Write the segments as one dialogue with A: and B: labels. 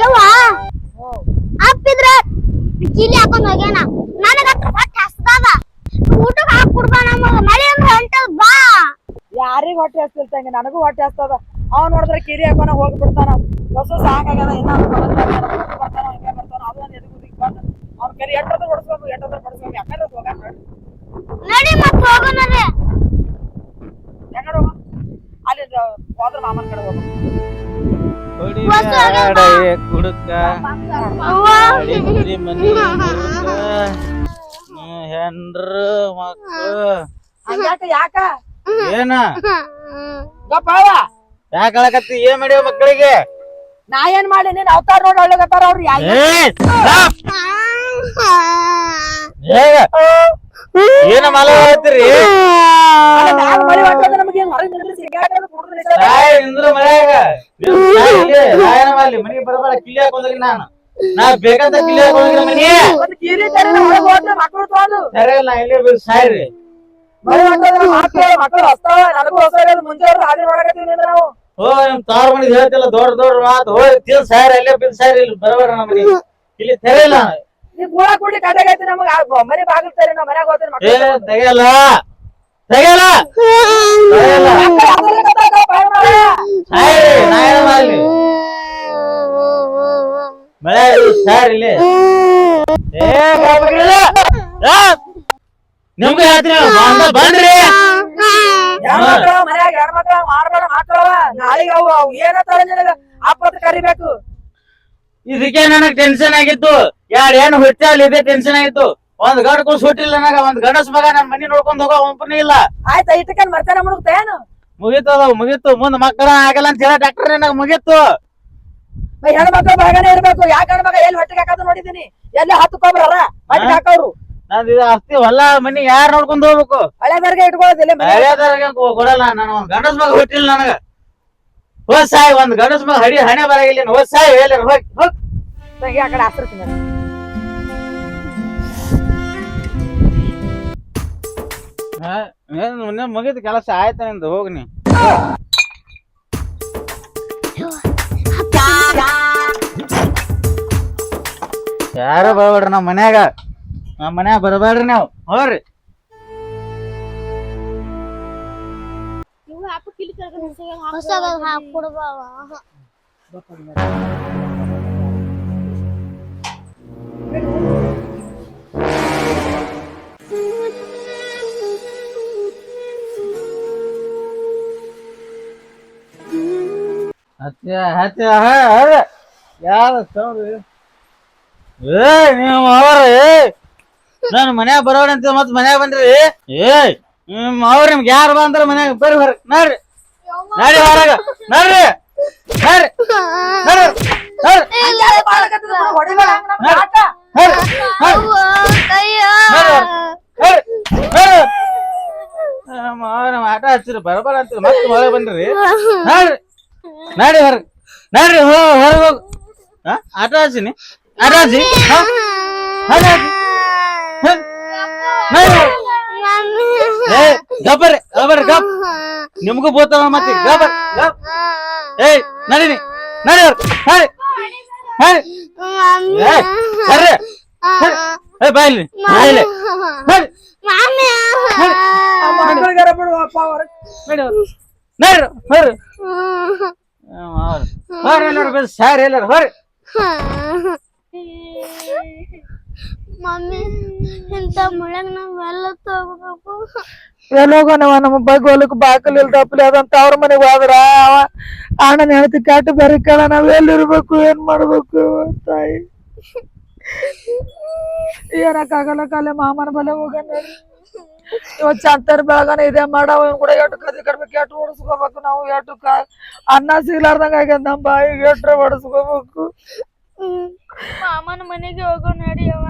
A: ಯವ್ವ? ಅಪ್ಪಿದ್ರ ಕಿಲಿ ಹಾಕೊಂಡ್ ಹೋಗ್ಯಾನ. ನನಗ ಹೊಟ್ಟೆ ಹಸ್ದದ. ಊಟಕ್ಕೆ ಹಾಕಿ ಕೊಡ್ಬಾ ಮಳೆ ಅಂದ್ರೆ ಹೊಂಟದ ಬಾ.
B: ಯಾರಿಗ್ ಹೊಟ್ಟೆ ಹಸ್ತಿಲ್ತಂಗೆ ನನಗೂ ಹೊಟ್ಟೆ ಹಸ್ತದ ಅವ್ ನೋಡಿದ್ರೆ ಕಿರಿ ಹಾಕೋನ ಹೋಗ್ಬಿಡ್ತಾನ. ಹೊಸ ಸಾಕಾಗ್ಯದ ಇನ್ನ ಅವ್ನ್ ಬರ್ತಾನ, ಹಿಂಗೆ ಬರ್ತಾನ, ಅದು ಒಂದ್ ಎದಕ್ ಅವ್ನ್ ಕರಿ ಎಟ್ಟದ ಬಡಿಸ್ಬೇಕು ಎಟ್ಟದ ಬಡಿಸ್ಬೇಕು ಯಾಕಂದ್ರೆ ಹೋಗಾಕ
A: ನಡಿ ಮತ್ ಹೋಗೋಣರೆ
B: ಹೆಂಗಾರ ಹೋಗ ಅಲ್ಲಿ ಹೋದ್ರ ಮಾಮನ್ ಕಡೆ ಹೋಗ.
C: ಹೊಡಿಬ್ಯಾಡಯ್ಯ ಕುಡುಕ
A: ಅವ್ವ
C: ಅಡಿಗ್ರಿ ಮನಿ ಮುರುಕ. ಹ್ಮ್, ಹೆಂಡ್ರು ಮಕ್ಳು
B: ಹಂಗ್ಯಾಕ ಯಾಕ
C: ಏನ
B: ಗಪ್ಪಾವ
C: ಯಾಕ ಹೇಳಕತ್ತಿ ಏನ್ ಮಾಡ್ಯಾವ ಮಕ್ಕಳಿಗೆ?
B: ನಾ ಏನ್ ಮಾಡಿ ನೀನ್ ಅವತಾರ ನೋಡಿ ಒಳ್ಳೆಗತ್ತಾರ ಅವ್ರು.
C: ಏನ ಮಾಲ ಹೇಳ್ತೀರಿ
B: ನಮ್ಗೆ ಹೊರಗೆ
C: ನಿಂದ್ರು ಮನ್ಯಾಗ. ನೀವು ಸಾಯ್ ಇಲ್ಲಿ, ನಾ ಏನ ಬರಬೇಡ ಕಿಲಿ ಹಾಕೊಂಡೋಗಿ ನಾನು. ನಾ ಬೇಕಂತ ಕಿಲಿ ಹಾಕೊಂಡೋಗಿ ಮನಿ
B: ತರ
C: ಸರಿ ಇಲ್ಲ ಇಲ್ಲೇ ಬೀಳ್ ಸಾಯ್ರಿ. ಓ ನಿಮ್ ತಾವ್ರ ಮನಿದ್ ಹೇಳ್ತಿಲ್ಲ ದೊಡ್ಡ ದೊಡ್ಡ ಮಾತು. ಹೋಗಿ ತಿನ್ ಸಾಯ್ರಿ ಇಲ್ಲೇ ಬಿಲ್ ಸಾಯ್ರಿ ಇಲ್ಲಿ ಬರಬೇಡ ನಮಗೆ. ಮನಿ ಇಲ್ಲಿ ತೆರೆಯಲ್ಲ
B: ತರಿ
C: ತೆಗೆಯಲ್ಲ. ತೆಗೆಯಲ್ಲ? ಮಳೆ ಇಲ್ಲಿ. ನಿಮ್ಗೆ ಹೇಳ್ತೀನಿ ಬಂದ ಬನ್ರಿ
B: ಹೆಣ್ಮಕ್ಳು ಮನ್ಯಾಗ ಹೆಣ್ಮಕ್ಳು ಮಾಡ್ಬೇಡ ಮಾತಾಡವ ನಾಳೆಗೆ ಅವು ಅವು ಏನತ್ತಾರ ನಿನಗ? ಆಪತ್ತು ಕರಿಬೇಕು.
C: ಇದಕ್ಕೆ ನನಗ್ ಟೆನ್ಷನ್ ಆಗಿತ್ತು. ಯಾರ್ ಏನು ಹುಟ್ಟಿ ಇದೆ ಟೆನ್ಷನ್ ಆಗಿತ್ತು. ಒಂದ್ ಗಂಡ ಕೂಸ್ ಹುಟ್ಟಿಲ್ಲ ನನಗ ಒಂದ್ ಗಡಸ್ ಮಗ ನನ್ ಮನಿ ನೋಡ್ಕೊಂಡ್ ಹೋಗೋ ಒಬ್ಬನೇ ಇಲ್ಲ.
B: ಆಯ್ತಾ ಇಟ್ಕೊಂಡ್ ಮರ್ತಾನ ಮುಡುಗ್ತೇನು
C: ಮುಗೀತದ ಮುಗೀತು ಮುಂದ್ ಮಕ್ಕಳ ಆಗಲ್ಲ ಅಂತ ಹೇಳ ಡಾಕ್ಟರ್ ನನಗ ಮುಗೀತು.
B: ಹೆಣ್ಮಕ್ಳು ಬಾಗನೆ ಇರ್ಬೇಕು. ಯಾಕೆ ಹೆಣ್ಮಗ ಎಲ್ಲಿ ಹೊಟ್ಟಿಗೆ ಹಾಕೋದು ನೋಡಿದೀನಿ? ಎಲ್ಲಿ ಹತ್ತುಕೊಬ್ರರ ಹೊಟ್ಟಿಗೆ ಹಾಕೋರು.
C: ನಂದ್ ಇದು ಆಸ್ತಿ ಹೊಲ ಮನಿ ಯಾರ್ ನೋಡ್ಕೊಂಡ್ ಹೋಗ್ಬೇಕು?
B: ಹಳೆದರ್ಗೆ ಇಟ್ಕೊಳ್ಳೋದಿಲ್ಲ
C: ಬೇರೆದವ್ರಿಗೆ ಕೊಡಲ್ಲ ನಾನು. ಒಂದ್ ಗಂಡಸ್ ಮಗ ಹುಟ್ಟಿಲ್ಲ ನನಗ. ಹೋದ್ ಸಾಯ್ ಒಂದ್ ಗಂಡಸ್ ಮಗ ಹಡಿ ಹಣೆ ಬರಾಗಿಲ್ಲ ಹೋದ್ ಸಾಯ್ ಹೇಳಿ ಹೋಗಿ ಹೋಗ್.
B: ಆ ಕಡೆ ಹಸ್ತಿರ್ತೀನಿ
C: ಮುಗಿದ ಕೆಲಸ ಆಯ್ತ ನಿಂದು? ಹೋಗ್ ನೀ. ಯಾರು ಬರ್ಬೇಡ್ರಿ ನಮ್ಮ ಮನ್ಯಾಗ? ನಮ್ಮ ಮನ್ಯಾಗ ಬರಬೇಡ್ರಿ ನೀವು. ಹೋಗ್ರಿ.
A: ಹೊಸದ ಹಾಕ್ ಹತ್ತಿ
C: ಹತ್ಯ ಯಾರ ಸೌಂಡ್ ಏ ನಿಮ್ಮ ಅವ್ರ ಏ ನಾನು ಮನ್ಯಾಗ ಬರೋಣ ಅಂತ ಮತ್ತೆ ಮನ್ಯಾಗ ಬಂದ್ರಿ? ಏಯ್ ನಿಮ್ ಅವ್ರ ನಿಮ್ಗೆ ಯಾರು ಬಂದ್ರ ಮನ್ಯಾಗ ಬರ್ರಿ ಹೊರ ನೋಡ್ರಿ. ನಡಿ ಹೊರಗ. ನೋಡ್ರಿ. ನೋಡ್ರಿ.
B: ಆಟ.
C: ಹಚ್ಚಿರಿ ಬರಬಾರ ಅಂತೀರಿ. ಮತ್ತೆ ಮಳೆ ಬಂದ್ರಿ. ನೋಡ್ರಿ. ನಡಿ ಹೊರ ನಡಿ ಹೋ ಹೊರಗೆ ಹೋಗು. ಹಾ? ಆಟ ಆಡ್ಸಿನಿ. ಆಟ ಆಡ್ಸಿ. ಗಬ್ಬರಿ ಗಬ್ಬರಿ ಗಪ್ ನಿಮ್ಗೂ ಬೋತವ ಮತ್ತೆ ಗಬ್ಬರ್ ಗಪ್ ಏಯ್ ನಡೀನಿ. ನಡಿ ಹೊರ ಹಾಯ್ ಏ ಸರ್ರಿ ಏ ಬಾಯ್ಲಿ ಬಾಯ್ಲಿ
B: ಬಿಡು ಅಪ್ಪ ಹೊರಗ್.
C: ನಡಿ. ನಡ್ರಿ ಹೊರ್ರಿ ಹೊರ ಎಲ್ಲಾರು ಬಸ್ ಸಾರ್ ಎಲ್ಲಾರು ಹೊರ್ರಿ
A: ಮಮ್ಮಿ ಇಂತ ಮುಳ್ಯಾಗ ನಾವೆಲ್ಲ ತಗೋಬೇಕು.
B: ಎಲ್ಲಿ ಹೋಗೋಣವ ನಮ್ಮ ಬಗ್ಗೆ ಹೊಲಕ್ ಬಾಕಲ್ ಇಲ್ದ ಅದಂತ ಅವ್ರ ಮನೆಗೆ ಹೋದ್ರ ಅವ ಅಣ್ಣನ ಹೇಳ್ತಿ ಕಾಟು ಬರೀ ಕೇಳ ನಾವ್ ಎಲ್ಲಿರ್ಬೇಕು ಏನ್ ಮಾಡ್ಬೇಕು ತಾಯಿ? ಏನಕ್ಕಾಗಲ್ಲ ಕಾಲೆ ಮಾಮನ ಬಲೆ ಹೋಗಣ ಇವತ್ ಚಂತರ್ ಬೆಳಗನ ಇದೆ ಮಾಡವ ಇವ್ನ್ ಕೂಡ ಎಟ್ಟು ಕದಿ ಕಡ್ಬೇಕು ಎಟ್ಟು ಹೊಡ್ಸ್ಕೋಬೇಕು ನಾವು ಎಟ್ಟು ಕ ಅನ್ನ ಸಿಗ್ಲಾರ್ದಂಗ ಆಗ್ಯದ ನಮ್ಮ ಬಾಯಿ ಎಟ್ರೆ ಹೊಡ್ಸ್ಕೋಬೇಕು
A: ಮಾಮನ ಮನೆಗೆ ಹೋಗೋ ನಡಿಯವ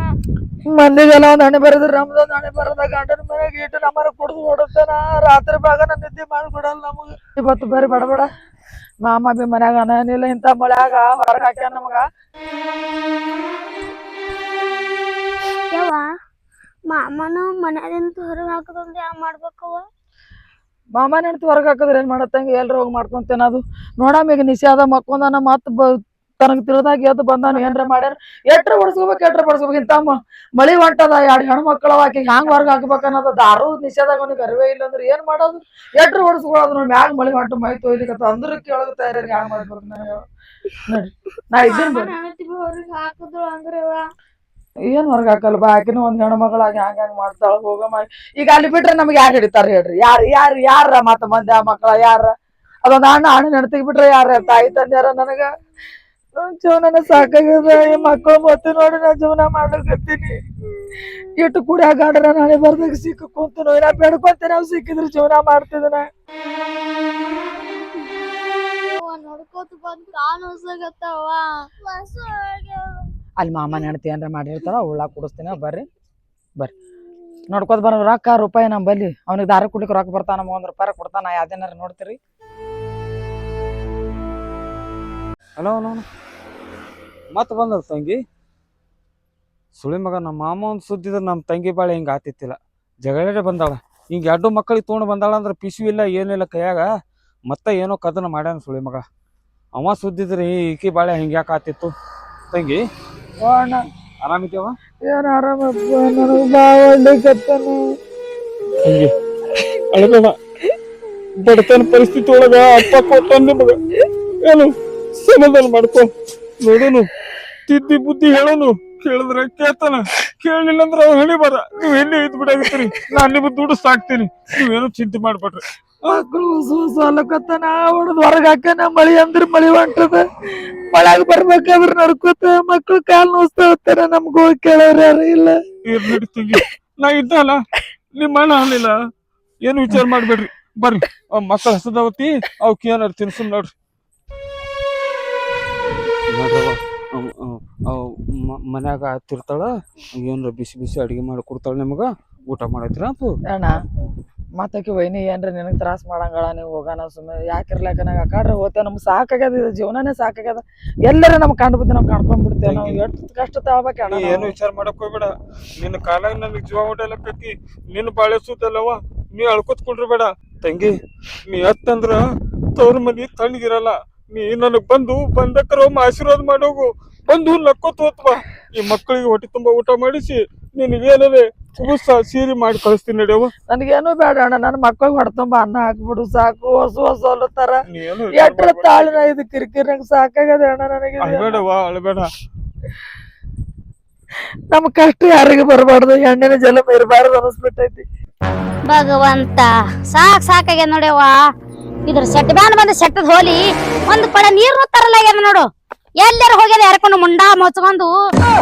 B: ಮಂದಿಗೆಲ್ಲ ಒಂದ್ ಹಣೆ ಬರೋದ್ರ ನಮ್ದೊಂದ್ ಹಣೆ ಬರೋದ ಗಂಡನ ಮನೆಗೆ ಇಟ್ಟು ನಮ್ಮನ್ನ ಕುಡ್ದು ಹೊಡತಾನ ರಾತ್ರಿ ಭಾಗನ ನಿದ್ದೆ ಮಾಡ್ಬಿಡಲ್ಲ ನಮಗ. ಇವತ್ತು ಬರೀ ಬಡಬಡ. ಬಡ ಮಾಮ ಬಿ ಮನ್ಯಾಗ ಅನೇನಿಲ್ಲ ಇಂಥ ಮಳ್ಯಾಗ ಹೊರಗ್ ಹಾಕ್ಯಾನ ನಮಗ.
A: ಯವ್ವ. ಮಾಮನ ಮನೆಯಿಂದ ಹೊರಗೆ ಹಾಕೋದಂದ್ರೆ ಯಾವ ಮಾಡ್ಬೇಕವ
B: ಮಾಮನ ಹೆಂಡ್ತಿ ಹೊರಗೆ ಹಾಕಿದ್ರೆ ಏನ್ ಮಾಡತ್ತಂಗ ಎಲ್ರು ಹೋಗಿ ಮಾಡ್ಕೊಂತ ಅದು? ನೋಡಮ್ಮ ಈಗ ನಿಷೇಧ ಮಕ್ಕೊಂದಾನ ಮತ್ ಬ ತನಗ್ ತಿಳಿದಾಗ ಎದ್ದು ಬಂದಾನ ಏನ್ರ ಮಾಡ್ಯಾರ ಎಟ್ರ ಬಡ್ಸ್ಕೋಬೇಕು ಎಟ್ರ ಬಡ್ಸ್ಕೋಬೇಕು? ಇಂತ ಮ- ಮಳಿ ಹೊಂಟದ ಎರಡು ಹೆಣ್ಣು ಮಕ್ಕಳವ ಹ್ಯಾಂಗ ಹೊರಗೆ ಹಾಕ್ಬೇಕು ಅನ್ನೋದು ದಾರು ನಿಷೇಧಾಗ ಅವನಿಗೆ ಅರಿವೇ ಇಲ್ಲ ಅಂದ್ರೆ ಏನ್ ಮಾಡೋದು? ಎಟ್ರ ಬಡ್ಸ್ಕೊಳ್ಳೋದು ನೋಡಿ ಮ್ಯಾಗ ಮಳಿ ಹೊಂಟ ಮೈ ತೊಯ್ಲಿಕತ್ತ ಅಂದ್ರ ಕೇಳೋದು ತಯಾರಿ ಹ್ಯಾಂಗ್ ಮಾಡ್ಬೇಕು ನಾ ನಾ ಇದ್ದೀನಿ
A: ಹಾಕಿದ್ರು ಅಂದ್ರೆ.
B: ಏನ್ ಹೊರಗ ಹಾಕಲ್ಲ? ಬಾ, ಆಕಿನ ಒಂದ್ ಹೆಣ್ಣು ಮಗಳಾಗಿ ಹ್ಯಾಂಗ ಹ್ಯಾಂಗ ಮಾಡ್ತಾಳ? ಹೋಗಮ್ಮ ಈಗ ಅಲ್ಲಿ ಬಿಟ್ರೆ ನಮ್ಗೆ ಯಾರು ಹಿಡಿತಾರ ಹೇಳ್ರಿ? ಯಾರ್, ಯಾರ ಯಾರ ಮತ್ತ ಮಂದಿ ಆ ಮಕ್ಕಳ ಯಾರ? ಅದೊಂದ್ ಅಣ್ಣ ಅಣ್ಣ ನೆನತಿಗ್ ಬಿಟ್ರೆ ಯಾರ? ತಾಯಿ, ತಂದ್ಯಾರ ನನಗ? ಜೀವನ ಸಾಕಾಗ್ಯದ ಈ ಮಕ್ಕಳು ಮತ್ತೆ ನೋಡಿ ನಾ ಜೀವನ ಮಾಡ್ಲಿಕತ್ತೀನಿ. ಇಟ್ಟು ಕೂಡ ಆಡ್ರ ನಾಳೆ ಬರ್ದಾಗ ಸಿಕ್ಕ ಕುಂತು ನಾ ಬೇಡ್ಕೊಂತೀನಿ ನಾವು ಸಿಕ್ಕಿದ್ರೆ ಜೀವನ ಮಾಡ್ತಿದ್ದನ
A: ಅವ್ವ, ನಡ್ಕೋತ ಬಂದ್ ಕಾಲ್ ಹೊಸಾಗತ್ತವ.
B: ಅಲ್ಲಿ ಮಾಮನ ಹೆಣ್ತಿ ಏನ್ರ ಮಾಡಿರ್ತಾರ ಉಳ್ಳಾಗ ಕುಡಿಸ್ತೀನಿ. ಬರ್ರಿ ಬರ್ರಿ. ನೋಡ್ಕೊತ ಬರ ರೊಕ್ಕ, ರೂಪಾಯಿ ನಮ್ಮ ಬಲ್ಲಿ. ಅವ್ನಿಗೆ ದಾರ ಕುಡ್ಲಿಕ್ಕೆ ರೊಕ್ಕ ಬರ್ತಾನ ಒಂದ್ ರೂಪಾಯಿ ಕೊಡ್ತಾನ ಯಾವ್ದೇನಾರ ನೋಡ್ತೀರಿ?
D: ಹಲೋ ಹಲೋ ಮತ್ತೆ ಬಂದದ ತಂಗಿ? ಸುಳಿ ಮಗ ನಮ್ಮ ಮಾಮ ಒಂದು ಸುದ್ದಿದ್ರೆ ನಮ್ಮ ತಂಗಿ ಬಾಳೆ ಹಿಂಗೆ ಆತಿತ್ತಿಲ್ಲ. ಜಗಳೇ ಬಂದಾಳ. ಹಿಂಗೆ ಎರಡು ಮಕ್ಕಳಿಗೆ ತೊಗೊಂಡು ಬಂದಾಳ ಅಂದ್ರೆ ಪಿಸು ಇಲ್ಲ ಏನಿಲ್ಲ ಕೈಯಾಗ. ಮತ್ತೆ ಏನೋ ಕದನ ಮಾಡ್ಯಾನ ಸುಳಿ ಮಗ. ಅವ ಸುದ್ದಿದ್ರೆ ಈಕಿ ಬಾಳೆ ಹಿಂಗೆ ಆತಿತ್ತು. ತಂಗಿ
B: ಓ ಅಣ್ಣ
D: ಆರಾಮಿದ್ಯವ
B: ಏನ್ ಆರಾಮಪ್ಪ ನನಗೆ
D: ಅಳಬೇಡ ಬಡತನ ಪರಿಸ್ಥಿತಿ ಒಳಗ ಅಪ್ಪ ಕೊಟ್ಟ ನಿಮಗ. ಏನು ಸಮಾಧಾನ ಮಾಡ್ಕೊ ನೋಡೋನು. ತಿದ್ದಿ ಬುದ್ಧಿ ಹೇಳೋನು. ಕೇಳಿದ್ರೆ ಕೇಳ್ತಾನ. ಕೇಳಲಿಲ್ಲ ಅಂದ್ರೆ ಅವ್ನು ಹಣಿ ಬರ ನೀವ್ ಎಲ್ಲಿ ಇದ್ ಬಿಡಾಗತ್ತೀರಿ ನಾನ್ ನಿಮ್ಗೆ ದುಡ್ಡು ಸಾಕ್ತೀನಿ. ನೀವೇನು ಚಿಂತೆ ಮಾಡ್ಬೇಡ್ರಿ
B: ಮಕ್ಕಳು ಹೊಸ ಹೊಸ ಅಲ್ಲಕತ್ತನ ಹೊಡೆದ್ ಹೊರಗೆ ಹಾಕನ ಮಳಿ ಅಂದ್ರ ಮಳಿ ಹೊಂಟದ. ಮಳ್ಯಾಗ ಬರ್ಬೇಕಾದ್ರ ನಡ್ಕೋತ ಮಕ್ಳು ಕಾಲ್ ನೋಸ್ತಾ ಹೋಗ್ತಾರ ನಮ್ಗೆ ಹೋಗಿ ಕೇಳೋರು ಯಾರು ಇಲ್ಲ.
D: ನಾ ಇದ್ದಲ್ಲ ನಿಮ್ಮ ಅಣ್ಣ ಅಲ್ಲಿಲ್ಲ ಏನು ವಿಚಾರ ಮಾಡ್ಬೇಡ್ರಿ ಬರ್ರಿ. ಅವ್ ಮಕ್ಕಳ ಹಸದವತಿ ಅವಕ್ಕೆ ಏನಾರು ತಿನ್ಸು ನೋಡ್ರಿ. ಮನ್ಯಾಗ ಆತಿರ್ತಾಳ ಏನಾರ ಬಿಸಿ ಬಿಸಿ ಅಡಿಗೆ ಮಾಡಿ ಕೊಡ್ತಾಳ ನಿಮಗ ಊಟ ಮಾಡತ್ತಿರ
B: ಅಣ್ಣ ಮತ್ತಾಕಿ ವೈನಿ ಏನ್ರ ನಿನಗೆ ತ್ರಾಸ ಮಾಡಂಗಳ ನೀವು ಹೋಗೋಣ ಸುಮ್ಮನೆ ಯಾಕಿರ್ಲಾಕ ನಂಗೆ ಅಕಾಡ್ರೆ ಹೋತೆ ನಮ್ಗೆ ಸಾಕಾಗ್ಯದ ಇದು ಜೀವನನೇ ಸಾಕಾಗ್ಯದ. ಎಲ್ಲರ ನಮ್ಗೆ ಕಂಡು ಬಿದ್ದು ನಾವು ಕಂಡ್ಕೊಂಡ್ಬಿಡ್ತೇವೆ ನಾವು ಎಷ್ಟು ಕಷ್ಟ ತಾಳ್ಬೇಕು ಅಣ್ಣ
D: ಏನು ವಿಚಾರ ಮಾಡಕ್ ಹೋಗ್ಬೇಡ. ನಿನ್ನ ಕಾಲಾಗ ನನಗೆ ಜೀವ ಹೊಡೆಯಲಕ್ಕೈತಿ ನಿನ್ನ ಬಾಳೆ ನೀ ಅಳ್ಕೊತ್ ಬೇಡ ತಂಗಿ ನೀ ಎತ್ತಂದ್ರ ತವ್ರ ಮನಿ ತಣ್ಣಗಿರಲ್ಲ. ನೀ ನನಗ್ ಬಂದು ಬಂದಕ್ಕರ ಒಮ್ಮೆ ಆಶೀರ್ವಾದ ಮಾಡೋಗು ಬಂದು ನಕ್ಕೋತ್ ಹೋತ್ವಾ ಈ ಮಕ್ಕಳಿಗೆ ಹೊಟ್ಟೆ ತುಂಬಾ ಊಟ ಮಾಡಿಸಿ ನಿನಗೇನದೆ? ಉಗುಸ ಸೀರಿ ಮಾಡಿ ಕಳಿಸ್ತೀನಿ ನಡಿಯವ
B: ನನಗೇನು ಬೇಡ ಅಣ್ಣ ನನ್ನ ಮಕ್ಕಳಿಗೆ ಹೊಡ್ತಂಬ ಅನ್ನ ಹಾಕ್ಬಿಡು ಸಾಕು ಹೊಸ ಹೊಸ ಹೊಲತ್ತಾರ.
D: ಏನು
B: ಎಟ್ರ. ತಾಳಿನ ಇದು ಕಿರಿಕಿರಿ ಸಾಕಾಗ್ಯದ ಅಣ್ಣ ನನಗೆ.
D: ಅಳ್ಬೇಡವ್ವ ಅಳ್ಬೇಡ
B: ನಮ್ ಕಷ್ಟ ಯಾರಿಗೆ ಬರಬಾರ್ದು ಹೆಣ್ಣಿನ ಜಲ ಇರಬಾರ್ದು ಅನಿಸ್ಬಿಟ್ಟೈತಿ.
A: ಭಗವಂತ ಸಾಕ್ ಸಾಕಾಗ್ಯದ ನೋಡ್ಯವ್ವ ಇದ್ರ ಸೆಟ್ ಬ್ಯಾನ್ ಬಂದ ಸೆಟ್ಟದ ಹೋಲಿ ಒಂದ್ ಕಡೆ ನೀರ್ ತರಲಾಗ್ಯದ ನೋಡು. ಎಲ್ಲಾರ ಹೋಗ್ಯದ ಯಾರ್ಕೊಂಡು ಮುಂಡಾ ಮುಚ್ಕೊಂಡು.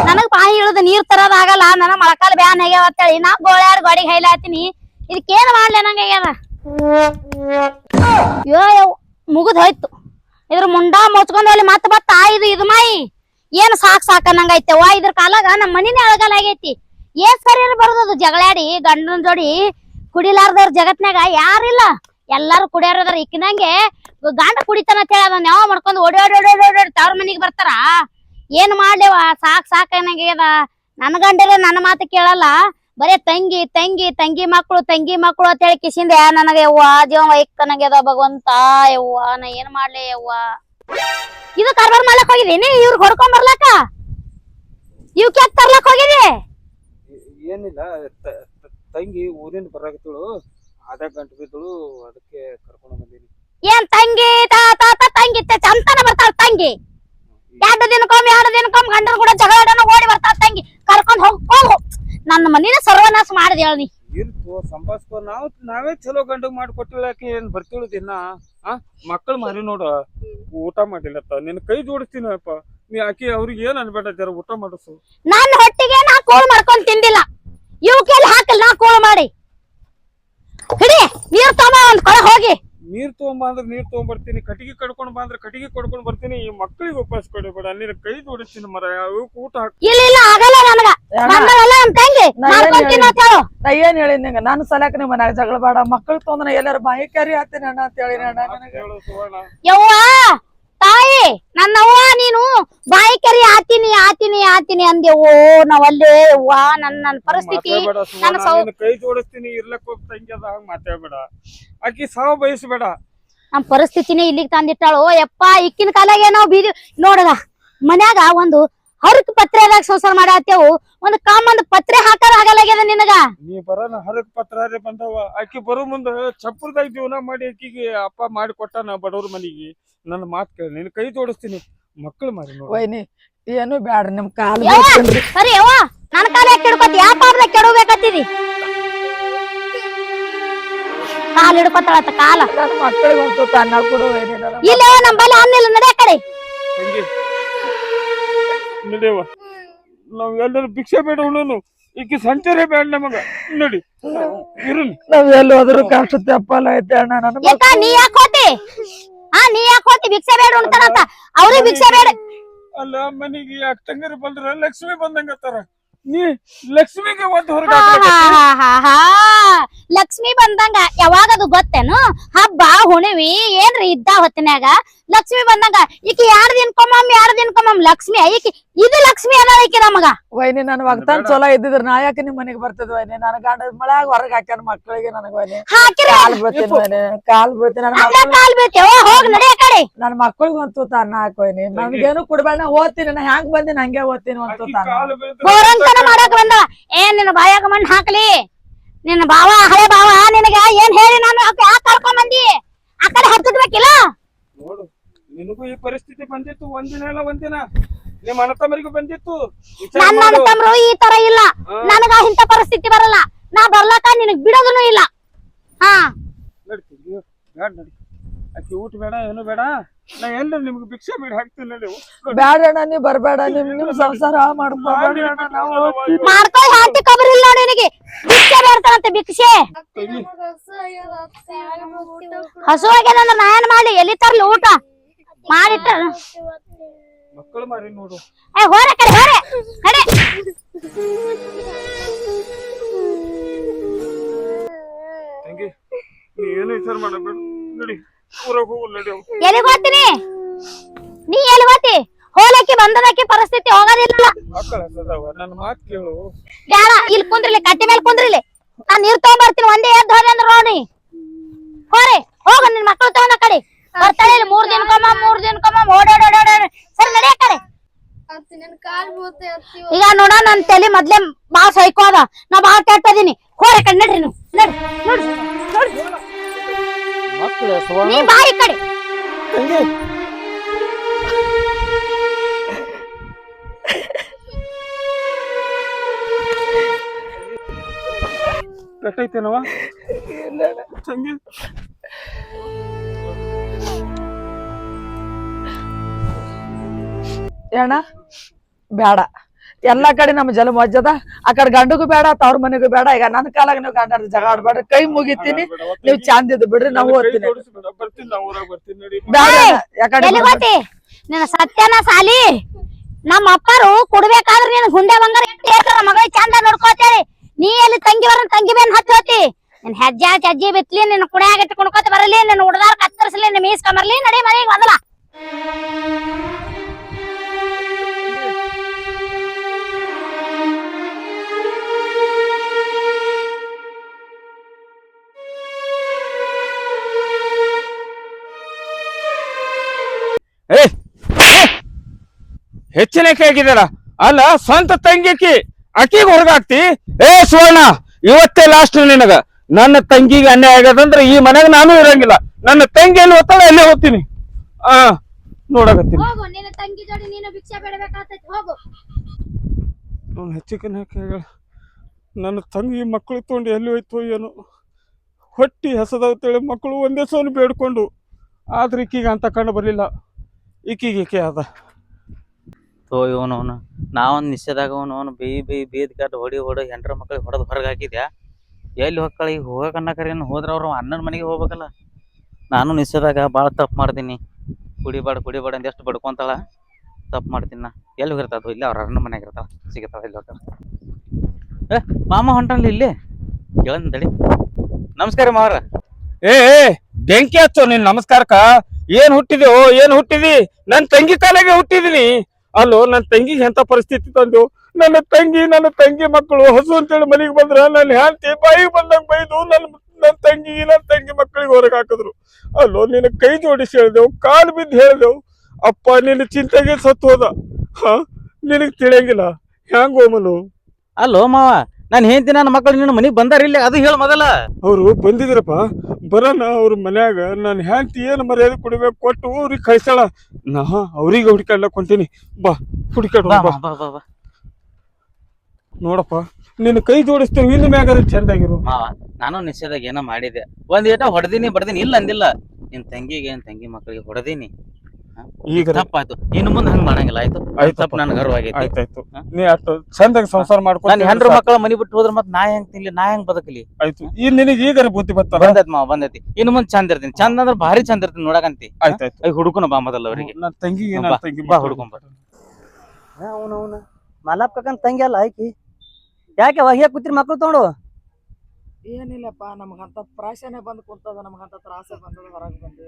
A: ನನಗ್ ಪಾಯಿ ಇಳಿದು ನೀರ್ ತರೋದ್ ಆಗಲ್ಲ ನನ್ನ ಮೊಳಕಾಲ್ ಬ್ಯಾನ್ ಆಗ್ಯಾವ ಅಂತೇಳಿ ನಾ ಗೋಳ್ಯಾಡ್ ಗೋಡಿಗೆ ಹೈಲಾತೀನಿ. ಇದಕ್ಕೇನ್ ಮಾಡ್ಲಿ ನಂಗೆ ಯೋ ಮುಗಿದ್ ಹೋಯ್ತು. ಇದ್ರ ಮುಂಡಾ ಮುಚ್ಕೊಂಡ್ ಅಲ್ಲಿ ಮತ್ತೆ ಬತ್ತ ಇದು ಇದು ಮಾಯಿ ಏನ್ ಸಾಕ್ ಸಾಕ ವಾ, ಇದ್ರ ಕಾಲಾಗ ನಮ್ಮ ಮನಿನೇ ಅಳಗಲಾಗೈತಿ ಏನ್ ಸರಿ ಬರೋದು ಜಗಳಾಡಿ, ಗಂಡನ ಜೋಡಿ ಕುಡಿಲಾರ್ದವ್ರ ಜಗತ್ನಾಗ ಯಾರಿಲ್ಲ. ಎಲ್ಲಾರು ಕುಡಿಯಾರದಾರ ಇಕ್ಕಿನಂಗೆ ಗಂಡ ಕುಡಿತಾನ ಅಂತ ಹೇಳಿ ಅದನ್ನ ಯಾವ ಮಾಡ್ಕೊಂಡು ಓಡಿ ಓಡಿ ಓಡಿ ಓಡಿ ಓಡಿ ತವ್ರ ಮನಿಗ್ ಬರ್ತಾರ? ಏನ್ ಮಾಡ್ಲೇವ? ಸಾಕ್ ಸಾಕ್ ಏನಾಗ್ಯದ ನನ್ ಗಂಡರೇ ನನ್ನ ಮಾತು ಕೇಳಲ್ಲ. ಬರೇ ತಂಗಿ ತಂಗಿ ತಂಗಿ ಮಕ್ಳು ತಂಗಿ ಮಕ್ಳು ಅಂತ ಹೇಳಿ ಕಿಸಿಂದ. ನನಗೆ ಯವ್ವ ಜೀವ ವೈಕ್ಕನಾಗ್ಯದ ಭಗವಂತ. ಯವ್ವ, ನಾ ಏನ್ ಮಾಡ್ಲಿ ಯವ್ವ? ಇದು ಕಾರ್ಬಾರ್ ಮಾಡ್ಲಕ್ ಹೋಗಿದೀನಿ ಇವ್ರ ಹೊಡ್ಕೊಂಡ್ ಬರ್ಲಕ್ಕ? ಇವ್ ಕೆಕ್ ತರ್ಲಕ್ ಹೋಗಿದಿ
D: ಏನಿಲ್ಲ ತಂಗಿ ಊರಿಂದ ಬರಾಕತ್ತಳು. ಆದ ಗಂಟು ಬಿದ್ದಳು ಅದಕ್ಕೆ ಕರ್ಕೊಂಡು ಬಂದೀನಿ.
A: ಏನ್ ತಂಗಿ ತಾತ ತಂಗಿ ಚಂತನ ಬರ್ತಾಳ ತಂಗಿ. ಎರಡು ದಿನಕ್ಕೊಮ್ಮೆ ಎರಡು ದಿನಕ್ಕೊಮ್ಮೆ ಗಂಡನ ಕೂಡ ಜಗಳ ಓಡಿ ಬರ್ತಾಳ ತಂಗಿ. ಕರ್ಕೊಂಡು ಹೋಗ್ಕೊಂಡು ನನ್ನ ಮನಿನ ಸರ್ವನಾಶ ಮಾಡಿದೆ ಹೇಳಿ
D: ಇರ್ತು ಸಂಭಾಸ್ಕೊ ನಾವ್ ನಾವೇ ಚಲೋ ಗಂಡಗ್ ಮಾಡ್ಕೊಟ್ಟಿಲ್ಲ ಆಕಿ ಏನ್ ಬರ್ತಿಳು ದಿನ? ಆ ಮಕ್ಕಳು ಮಾರಿ ನೋಡ ಊಟ ಮಾಡಿಲ್ಲತ್ತ ನಿನ್ ಕೈ ಜೋಡಿಸ್ತೀನಪ್ಪ ನೀ ಆಕಿ ಅವ್ರಿಗೆ ಏನ್ ಅನ್ಬೇಡ ಜರ ಊಟ ಮಾಡಿಸು.
A: ನನ್ನ ಹೊಟ್ಟಿಗೆ ನಾ ಕೋಳು ಮಾಡ್ಕೊಂಡು ತಿಂದಿಲ್ಲ. ಇವಕ್ಕೆಲ್ಲಿ ಹಾಕಲ್ ನಾ ಕೋಳು ಮಾಡಿ. ಹಿಡಿ ನೀರ್ ತಗೊಂಬ ಒಂದ್ ಕೊಡ ಹೋಗಿ.
D: ನೀರ್ ತಗೊಂಬ ಅಂದ್ರೆ ನೀರ್ ತಗೊಂಬರ್ತೀನಿ ಕಟ್ಟಿಗೆ ಕಡ್ಕೊಂಡ್ ಬಾ ಅಂದ್ರೆ ಕಟ್ಟಿಗೆ ಕಡ್ಕೊಂಡ್ ಬರ್ತೀನಿ ಈ ಮಕ್ಕಳಿಗೆ ಉಪವಾಸ ಕೊಡಬೇಡ ನೀನ್ ಕೈ ಜೋಡಿಸ್ತೀನಿ ಮರ ಅವಕ್ಕೆ ಊಟ ಹಾಕ್
A: ಇಲ್ಲ ಇಲ್ಲ ಆಗಲ್ಲ ನನಗ. ನನ್ನಲ್ಲ ನಮ್ ತಂಗಿ
B: ನಾ ಏನ್
A: ಅಂತ ಹೇಳು.
B: ನಾ ಏನ್ ಹೇಳಿನಿ ನಿಂಗ? ನಾನು ಸಲಕ ನಿಮ್ಮ ಮನ್ಯಾಗ ಜಗಳ ಬೇಡ ಮಕ್ಕಳು ತೊಂದ್ರೆ ಎಲ್ಲಾರು ಬಾಯಿ ಕರಿ ಹಾಕ್ತೀನಿ ಅಣ್ಣ ಅಂತ ಹೇಳಿ ಅಣ್ಣ ನನಗೆ.
D: ಹೇಳು ಸುವರ್ಣ.
A: ಯವ್ವ ತಾಯಿ ನನ್ನ ನನ್ನವ್ವ ನೀನು ಬಾಯಿ ಕರಿ ಆತೀನಿ ಆತೀನಿ ಆತೀನಿ ಅಂದೆ. ಓ ನಾವಲ್ಲೇ ಅವ್ವ ನನ್ನ ನನ್ನ ಪರಿಸ್ಥಿತಿ
D: ಮಾತಾಡ್ಬೇಡ
A: ನನ್ನ
D: ಸುವರ್ಣ,
A: ಸೌ
D: ನಿನ್ನ ಕೈ ಜೋಡಿಸ್ತೀನಿ ಇರ್ಲಕ್ ಹೋಗ್ ತಂಗಿ ಅದ ಹಂಗ್ ಮಾತಾಡ್ಬೇಡ. ಆಕಿ ಸಾವು ಬಯಸ್ಬೇಡ.
A: ನಮ್ ಪರಿಸ್ಥಿತಿನೇ ಇಲ್ಲಿಗೆ ತಂದಿಟ್ಟಾಳು. ಯಪ್ಪ ಇಕ್ಕಿನ ಕಾಲಾಗೆ ನಾವು ಬೀದಿ ನೋಡದ ಮನ್ಯಾಗ ಒಂದು ಹರಕ್ ಪತ್ರೆದಾಗ ಸಂಸಾರ ಮಾಡತ್ತೇವು. ಒಂದು ಕಾಮಂದ್ ಪತ್ರೆ ಹಾಕಾರ ಆಗಲಾಗ್ಯದ ನಿನಗ?
D: ನೀ ಬರೋಣ ಹರಕ್ ಪತ್ರ ಬಂದವ. ಆಕಿ ಬರೋ ಮುಂದ ಚಪ್ಪರದ ಜೀವನ ಮಾಡಿ ಆಕಿಗೆ. ಅಪ್ಪ ಮಾಡಿ ಕೊಟ್ಟಾನ ಬಡವ್ರ ಮನಿಗೆ. ನನ್ನ ಮಾತ್ ಕೇಳಿ ನಿನ್ ಕೈ ತೋಡಿಸ್ತೀನಿ ಮಕ್ಕಳು ಮಾರಿ ನೋಡು.
B: ನೀ ಏನು ಬ್ಯಾಡ್ರಿ ನಿಮ್ ಕಾಲ್ ಬೀಳ್ತೀನ್ರಿ.
A: ಸರಿ ಯವ್ವ! ನನ್ನ ಕಾಲ ಕೆಡ್ಕೊತಿ ಯಾವ ಪಾಪದಾಗ ಕೆಡಬೇಕತ್ತಿದಿ ಕಾಲ್ ಹಿಡ್ಕೊತಾಳತ್ತ ಕಾಲ.
B: ನನ್ನ ಮಕ್ಕಳಿಗೆ ಒಂದು ತುತ್ತು ಅನ್ನ ಕೊಡು
A: ಇಲ್ಲೇ ನಮ್ಮಲ್ಲಿ ಅನ್ನಿಲ್ಲ ನಡೆ ಆ ಕಡೆ.
D: ತಂಗಿ. ನಡೆಯವ ನಾವ್ ಎಲ್ಲರೂ ಭಿಕ್ಷೆ ಬೇಡ ಉಣ್ಣನು ಈಕೆ ಸಂಚಾರ ಬೇಡ ನಮಗ. ನೋಡಿ. ಇರಲಿ.
B: ನಾವ್ ಎಲ್ಲಿ ಹೋದ್ರು ಕಷ್ಟ ಅಪ್ಪಲ್ಲ ಐತೆ ಅಣ್ಣ ನನ್ನ ಮಕ್ಳು-
A: ಯಾಕ ನೀ ಯಾಕೆ ಹೋತಿ? ಹಾ ನೀ ಯಾಕೆ ಹೋತಿ? ಭಿಕ್ಷೆ ಬೇಡ ಉಣ್ತಾರಂತ ಅವ್ರಿಗೆ ಭಿಕ್ಷೆ ಬೇಡ.
D: ಅಲ್ಲ ಮನೆಗೆ ಯಾಕೆ ತಂಗರು ಬಂದ್ರ? ಲಕ್ಷ್ಮಿ ಬಂದಂಗತ್ತಾರ ನೀ ಲಕ್ಷ್ಮಿಗೆ ಒಂದ್ ಹೊರಗ
A: ಹಾ, ಹಾ, ಹಾ, ಹಾ, ಹಾ. ಲಕ್ಷ್ಮಿ ಬಂದಂಗ ಯಾವಾಗ ಅದು ಗೊತ್ತೇನು? ಹಬ್ಬ ಹುಣಿವಿ ಏನ್ರಿ ಇದ್ದ ಹೊತ್ತಿನಾಗ ಲಕ್ಷ್ಮಿ ಬಂದಂಗ ಈಕಿ ಯಾರ್ ದಿನ್ಕೊಮ್ಮಮ್ ಯಾರ್ ದಿನ್ಕೊಮ್ಮಮ್ ಲಕ್ಷ್ಮಿ ಈಕಿ ಇದು ಲಕ್ಷ್ಮಿ ಅನ್ನೋದಕ್ಕೆ ನಮಗ.
B: ವೈನಿ ನನ್ ವಕ್ತಾನ್ ಚೊಲೋ ಇದ್ದಿದ್ರ ನಾ ಯಾಕೆ ನಿಮ್ ಮನೆಗೆ ಬರ್ತದ ವೈನಿ? ನನ್ ಗಂಡ ಮಳ್ಯಾಗ ಹೊರಗ್ ಹಾಕ್ಯಾನ ಮಕ್ಕಳಿಗೆ ನನಗ್ ವೈನಿ.
A: ಹಾಕಿರ.
B: ಕಾಲ್ ಬೀಳ್ತೀನಿ ವೈನಿ. ಕಾಲ್ ಬೀಳ್ತೀನಿ. ನನ್ನ
A: ಅಲ್ಲೇ ಕಾಲ್ ಬೀಳ್ತೇವ ಹೋಗ್ ನಡಿ ಆ ಕಡೆ.
B: ನನ್ ಮಕ್ಕಳಿಗೆ ಒಂದ್ ತೂತ ಅನ್ನ ಹಾಕ್ ವೈನಿ. ನನ್ಗೇನು ಕುಡ್ಬೇಡ ನಾ ಓದ್ತೀನಿ. ನಾ ಹ್ಯಾಂಗ್ ಬಂದಿನ ಹಂಗೆ ಓದ್ತೀನಿ ಒಂದ್
D: ತೂತ
A: ಗೋರಂತನ ಮಾಡಕ್ ಬಂದವ. ಏನ್ ನಿನ್ನ ಬಾಯಾಗ ಮಣ್ಣು ಹಾಕ್ಲಿ. ನಿನ್ನ ಬಾವ ಹಳೆ ಬಾವ ನಿನಗ ಏನ್ ಹೇಳಿ ನಾನು ಯಾಕೆ ಕರ್ಕೊಂಡ್ ಬಂದಿ? ಆ ಕಡೆ ಹತ್ತಿಡ್ಬೇಕಿಲ್ಲ
D: ನೋಡು ನಿನಗೂ ಈ ಪರಿಸ್ಥಿತಿ ಬಂದಿತ್ತು ಒಂದಿನ ಇಲ್ಲ ಒಂದಿನ. ನಿಮ್ಮ ಅಣ್ಣ ತಮ್ಮರಿಗೂ ಬಂದಿತ್ತು. ವಿಚಾರ
A: ನನ್ನ
D: ಮಾಡು.
A: ಅಣ್ಣ ಈ ತರ ಇಲ್ಲ. ನನಗ ಇಂತ ಪರಿಸ್ಥಿತಿ ಬರಲ್ಲ. ನಾ ಬರ್ಲಾಕ ನಿನಗ್ ಬಿಡೋದನು ಇಲ್ಲ. ಹಾ.
D: ನಡ್ತೀನಿ ಬೇಡ ನಡಿ. ಆಕಿ ಊಟ ಬೇಡ ಏನು ಬೇಡ. ನಾ ಎಲ್ಲ ನಿಮ್ಗೆ ಭಿಕ್ಷೆ ಬೇಡ ಹಾಕ್ತೀನಿ ನಡಿ.
B: ಬ್ಯಾಡ ಅಣ್ಣ ನೀ ಬರ್ಬೇಡ. ನಿಮ್ ನಿಮ್ ಸಂಸಾರ ಮಾಡ್ಕೋಬೇಡ ಅಣ್ಣ ನಾವು
A: ಕಬರ್ ಇಲ್ಲ ನೋಡಿ ನಿನಗೆ. ಭಿಕ್ಷೆ ಭಿಕ್ಷೆ. ಹಸು ನಾ ಏನ್ ಮಾಡ್ಲಿ ಎಲ್ಲಿ ತರ್ಲಿ ಊಟ? ಮಾಡಿಟ್ಟ
D: ಮಕ್ಕಳು ಮಾರಿ ನೋಡು.
A: ಏ ಹೋರೆ ಕಡೆ ಹೋರೆ ಕಡೆ.
D: ತಂಗಿ ನೀ ಏನು ವಿಚಾರ ಮಾಡಬೇಡ ನಡಿ ಊರಾಗ ಹೋಗು ನಡಿ.
A: ಎಲ್ಲಿಗ್ ಹೋಗ್ತೀನಿ? ನೀ ಎಲ್ಲಿ ಹೋತಿ ಹೋಲಕ್ಕೆ ಬಂದದಕ್ಕೆ ಪರಿಸ್ಥಿತಿ ಹೋಗೋದಿಲ್ಲ.
D: ಮಕ್ಕಳ ಸದಾವ ನನ್ನ ಮಾತು ಕೇಳು.
A: ಬೇಡ ಇಲ್ಲಿ ಕುಂದ್ರಿಲಿ ಕಟ್ಟಿ ಮೇಲೆ ಕುಂದ್ರಿಲಿ. ನಾನು ನೀರ್ ತಗೊಂಡ್ ಬರ್ತೀನಿ ಒಂದೇ ಎದ್ದು ಹೋದೆ ಅಂದ್ರೆ ನೋಡಿ ಹೋರಿ ಹೋಗ ನಿನ್ ಮಕ್ಕಳು ತಗೊಂಡ ಕಡೆ. ಬರ್ತಾಳೆ ಇಲ್ಲಿ ಮೂರ್ ದಿನಕ್ಕೊಮ್ಮ ಮೂರ್ ದಿನಕ್ಕೊಮ್ಮ ಓಡಾಡೋಡ ಸರ್ ನಡಿ ಆ ಕಡೆ. ಈಗ ನೋಡ ನನ್ ತಲೆ ಮೊದ್ಲೇ ಬಾಳ ಸೈಕೋ ಅದ. ನಾ ಬಾಳ ಕೆಟ್ಟದೀನಿ ಹೋರಿ ಕಡೆ ನಡ್ರಿ ನೀವು. ನಡ್ರಿ ನೋಡ್ರಿ ನೋಡ್ರಿ
D: ಮಕ್ಕಳ
A: ನೀ ಬಾ ಈ ಕಡೆ.
D: ತಂಗಿ. ಕೆಟ್ಟೈತೇನವ ತಂಗಿ.
B: ಅಣ್ಣ ಬೇಡ ಎಲ್ಲಾ ಕಡೆ ನಮ್ಮ ಜಲ ಮಜ್ಜದ. ಆ ಕಡೆ ಗಂಡಗೂ ಬೇಡ ತವ್ರ ಮನೆಗೂ ಬೇಡ ಈಗ ನನ್ನ ಕಾಲಾಗ ನೀವು ಗಂಡ ಜಗಳ ಆಡ್ಬೇಡ್ರಿ. ಕೈ ಮುಗಿತೀನಿ. ನೀವು ಚಂದ ಇದ್ದು ಬಿಡ್ರಿ ನಾವು ಓದ್ತೀನಿ. ಬೇಡ ಯಾಕಡೆ
A: ನಿನ್ನ ಸತ್ಯನ ಸಾಲಿ. ನಮ್ಮ ಅಪ್ಪರು ಕೊಡ್ಬೇಕಾದ್ರೆ ನೀನು ಗುಂಡೆ ಬಂಗಾರ ಮಗಳ ಚಂದ ನೋಡ್ಕೋತೇರಿ ನೀ ಎಲ್ಲಿ ತಂಗಿ ಬರ ತಂಗಿ ಬೇನ್ ಹತ್ತಿ ಹೋತಿ? ನಿನ್ ಹೆಜ್ಜೆ ಚಜ್ಜಿ ಅಜ್ಜಿ ಬಿತ್ಲಿ ನಿನ್ನ ಕುಣ್ಯಾಗ ಇಟ್ಟು ಕುಣ್ಕೋತ ಬರಲಿ ನಿನ್ನ ಹುಡ್ದಾರ ಕತ್ತರಿಸ್ಲಿ ನಿನ್ನ ಮೀಸ್ಕೊಂಬರ್ಲಿ ನಡಿ ಮನೆಗೆ ಮೊದಲ.
D: ಏ ಹೆಚ್ಚಿನ ಆಗಿದಾರ ಅಲ್ಲ ಸ್ವಂತ ತಂಗಿಕಿ ಅಕ್ಕಿಗೆ ಹೊರಗಾಕ್ತಿ? ಏ ಸುವರ್ಣ ಇವತ್ತೇ ಲಾಸ್ಟ್ ನಿನಗ. ನನ್ನ ತಂಗಿಗೆ ಅನ್ಯಾಯ ಆಗದಂದ್ರೆ ಈ ಮನೆಗೆ ನಾನು ಇರಂಗಿಲ್ಲ. ನನ್ನ ತಂಗಿ ಎಲ್ಲಿ ಹೋಗ್ತಾಳ ಅಲ್ಲೇ ಹೋಗ್ತೀನಿ. ಆ ನೋಡಕತ್ತೀನಿ.
A: ಹೋಗು ನಿನ್ನ ತಂಗಿ ಜೋಡಿ ನೀನು ಭಿಕ್ಷೆ ಬೇಡಬೇಕಾಗ್ತೈತಿ. ಹೋಗು.
D: ಅವ್ನು ಹೆಚ್ಚಿನ ಹೇಳ. ನನ್ನ ತಂಗಿ ಮಕ್ಕಳು ತೊಗೊಂಡು ಎಲ್ಲಿ ಹೋಯ್ತು ಏನು. ಹೊಟ್ಟಿ ಹಸದವತ್ತೇಳಿ ಮಕ್ಕಳು ಒಂದೇ ಸೋನು ಬೇಡ್ಕೊಂಡು. ಆದ್ರೆ ಈಗೀಗ ಅಂತ ಕಂಡು ಬರಲಿಲ್ಲ. ಈಕಿಗೆ ಈಕೆ ಅದ
C: ತೋ ಇವನು ಅವನು ನಾವೊಂದು ನಿಶ್ಚಯದಾಗ ಅವನು ಅವನು ಬೀ ಬೀ ಬೇದ್ ಕಟ್ಟು ಹೊಡಿ ಹೊಡಿ ಹೆಂಡ್ರ ಮಕ್ಳಿಗೆ ಹೊಡೆದು ಹೊರಗೆ ಹಾಕಿದ್ಯಾ? ಎಲ್ಲಿ ಹೋಗ್ಕಳ ಈಗ ಹೋಗಕ್ಕೆ ಅನ್ನಕರೇನು ಹೋದ್ರೆ ಅವ್ರು ಅಣ್ಣನ ಮನೆಗೆ ಹೋಗ್ಬೇಕಲ್ಲ. ನಾನು ನಿಶ್ಚಯದಾಗ ಭಾಳ ತಪ್ಪು ಮಾಡ್ತೀನಿ. ಕುಡಿಬೇಡ ಕುಡಿಬೇಡ ಅಂತ ಎಷ್ಟು ಬಡ್ಕೊಂತಾಳ? ತಪ್ಪು ಮಾಡ್ತೀನಿ ನಾ. ಎಲ್ಲಿ ಹೋಗಿರ್ತದ ಇಲ್ಲಿ ಅವ್ರ ಅಣ್ಣ ಮನೆಗೆ ಇರ್ತಾಳ. ಸಿಗತ್ತಾಳ ಇಲ್ಲಿ ಹೋಗ್ತಾಳ. ಏ ಮಾಮ ಹೊಂಟಲ್ಲ ಇಲ್ಲಿ? ಕೇಳನ್ ನಮಸ್ಕಾರ ಮಾವರ.
D: ಏ ಏ, ಬೆಂಕಿ ಹಚ್ಚು ನಿನ್ ನಮಸ್ಕಾರಕ್ಕ. ಏನ್ ಹುಟ್ಟಿದ್ಯೋ ಏನ್ ಹುಟ್ಟಿದಿ? ನನ್ ತಂಗಿ ಕಾಲಾಗೆ ಹುಟ್ಟಿದೀನಿ. ಅಲ್ಲೋ, ನನ್ ತಂಗಿಗೆ ಎಂತ ಪರಿಸ್ಥಿತಿ ತಂದು ನನ್ನ ತಂಗಿ ನನ್ನ ತಂಗಿ ಮಕ್ಕಳು ಹಸು ಅಂತೇಳಿ ಮನೆಗೆ ಬಂದ್ರ ನನ್ನ ಹೆಂಡತಿ ಬಾಯಿಗೆ ಬಂದಂಗ ಬೈದು ನನ್ನ ನನ್ನ ತಂಗಿ ನನ್ನ ತಂಗಿ ಮಕ್ಕಳಿಗೆ ಹೊರಗೆ ಹಾಕಿದ್ರು. ಅಲ್ಲೋ, ನಿನ್ನ ಕೈ ಜೋಡಿಸಿ ಹೇಳ್ದೆವು, ಕಾಲು ಬಿದ್ದು ಹೇಳ್ದೆವು. ಅಪ್ಪ, ನಿನ್ನ ಚಿಂತೆಗೆ ಸತ್ತು ಹೋದ. ಹ? ನಿನಗ್ ತಿಳಿಯಂಗಿಲ್ಲ. ಹ್ಯಾಂಗ ಹೋಮನು
C: ಅಲ್ಲೋ ಮಾವ ನಾನು ಹೆಂಡತಿ ನನ್ನ ಮಕ್ಕಳು ನಿನ್ನ ಮನೆಗೆ ಬಂದಾರ ಇಲ್ಲಿ? ಅದು ಹೇಳ ಮೊದಲ.
D: ಅವರು ಬಂದಿದ್ರಪ್ಪ ಬರೋಣ ಅವ್ರ ಮನ್ಯಾಗ ನಾನು ಹೆಂಡತಿ ಏನು ಮರ್ಯಾದೆ ಕೊಡ್ಬೇಕು ಕೊಟ್ಟು ಅವ್ರಿಗೆ ಕಳ್ಸಾಳ ನಾ ಅವ್ರಿಗೆ ಹುಡ್ಕಾಡ್ಲಕ್ ಹೊಂಟೀನಿ ಬಾ ಹುಡ್ಕಾಡ್
C: ಬಾ
D: ಬಾ.
C: ಬಾ ಬಾ ಬಾ.
D: ನೋಡಪ್ಪ ನಿನ್ನ ಕೈ ಜೋಡಿಸ್ತೇವೆ ಇನ್ನು ಮ್ಯಾಗ ಚೆಂದಾಗಿರು.
C: ಮಾವ ನಾನು ನಿಶ್ಚಯದಾಗ ಏನೋ ಮಾಡಿದೆ. ಒಂದ್ ಏಟ ಹೊಡೆದಿನಿ ಬಡ್ದಿನಿ ಇಲ್ಲ ಅಂದಿಲ್ಲ. ನಿನ್ ತಂಗಿಗೆ ನಿನ್ ತಂಗಿ ಮಕ್ಕಳಿಗೆ ಹೊಡೆದೀನಿ.
D: ಈಗ
C: ತಪ್ಪಾಯ್ತು. ಇನ್ನು ಮುಂದೆ ಹಂಗ್ ಮಾಡಂಗಿಲ್ಲ. ಆಯ್ತು?
D: ಆಯ್ತಪ್ಪ.
C: ತಪ್ಪು ನನ್ ಗರ್ವಾಗೈತಿ
D: ಆಯ್ತಾಯ್ತು. ನೀ ಅಷ್ಟು ಚಂದಾಗಿ ಸಂಸಾರ
C: ನನ್ನ
D: ಮಾಡ್ಕೊಂಡು
C: ಹೆಂಡ್ರ ಮಕ್ಕಳ ಮನಿ ಬಿಟ್ಟು ಹೋದ್ರ ಮತ್ತೆ ನಾ ಹೆಂಗ್ ತಿನ್ಲಿ? ನಾ ಹೆಂಗ್ ಬದುಕಲಿ?
D: ಆಯ್ತು. ಈ ನಿನಗೆ ಈಗಾರ ಬುದ್ಧಿ ಬರ್ತಾರ
C: ಬಂದೈತಿ ಮಾವ ಬಂದೈತಿ. ಇನ್ನು ಮುಂದೆ ಚಂದ ಇರ್ತೀನಿ. ಚಂದ ಅಂದ್ರೆ ಭಾರಿ ಚಂದ ಇರ್ತೀನಿ ನೋಡಕಂತಿ.
D: ಆಯ್ತಾಯ್ತು.
C: ಈಗ ಹುಡುಕನ ಬಾ ಮೊದಲ ಅವರಿಗೆ.
D: ನನ್ನ ತಂಗಿಗೆ
C: ಬಾ,
D: ನನ್ನ ತಂಗಿ
C: ಬಾ ಹುಡ್ಕೊಂಡ್ ಬಾ.
E: ಅವನವನ. ಮಲ್ಲಪ್ಪ ಕಕ್ಕನ್ ತಂಗಿ ಅಲ್ಲ ಆಕಿ? ಯಾಕೆ ವಹಿಯ ಕೂತಿರ್ ಮಕ್ಳು ತಗೊಂಡು?
B: ಏನಿಲ್ಲಪ್ಪ ನಮ್ಗಂತ ಪ್ರಾಶನೆ ಬಂದು ಕುಂತದ ನಮ್ಗಂತ ತ್ರಾಸ ಬಂದದ ಹೊರಗೆ ಬಂದು.